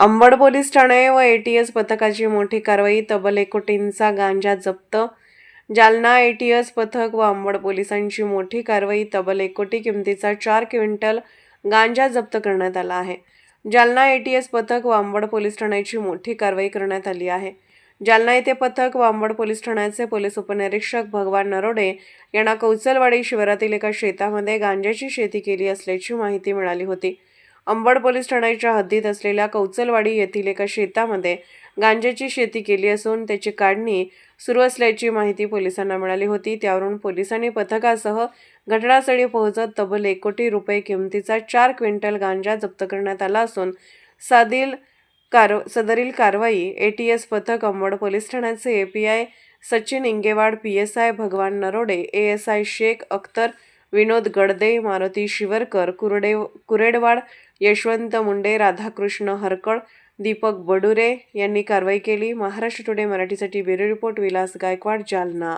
Ambad police Thane व ATS पथकाची मोठी कारवाई तब्बल एकोटींचा गांजा जप्त. जालना एटीएस पथक व अंबड पोलिसांची मोठी कारवाई तब्बल एकोटी किमतीचा चार क्विंटल गांजा जप्त करण्यात आला आहे. जालना एटीएस पथक व अंबड पोलीस ठाण्याची मोठी कारवाई करण्यात आली आहे. जालना येथे पथक व अंबड पोलीस ठाण्याचे पोलीस उपनिरीक्षक भगवान नरोडे यांना कौचलवाडी शिवारातील एका शेतामध्ये गांजाची शेती केली असल्याची माहिती मिळाली होती. अंबड पोलीस ठाण्याच्या हद्दीत असलेल्या कौचलवाडी येथील एका शेतामध्ये गांजाची शेती केली असून त्याची काढणी सुरू असल्याची माहिती पोलिसांना मिळाली होती. त्यावरून पोलिसांनी पथकासह घटनास्थळी पोहोचत तब्बल एक कोटी रुपये किमतीचा चार क्विंटल गांजा जप्त करण्यात आला असून साधील कार सदरील कारवाई ए टी एस पथक अंबड पोलीस ठाण्याचे A P I Sachin Ingewad P S I Bhagwan Narode A S I Shaikh Akhtar Vinod Gadade Maruti Shivarkar Kurde Kuredwad Yashwant Munde Radhakrishna Harkal Deepak Badure यांनी कारवाई केली. Maharashtra today मराठीसाठी bureau report Vilas Gaikwad Jalna.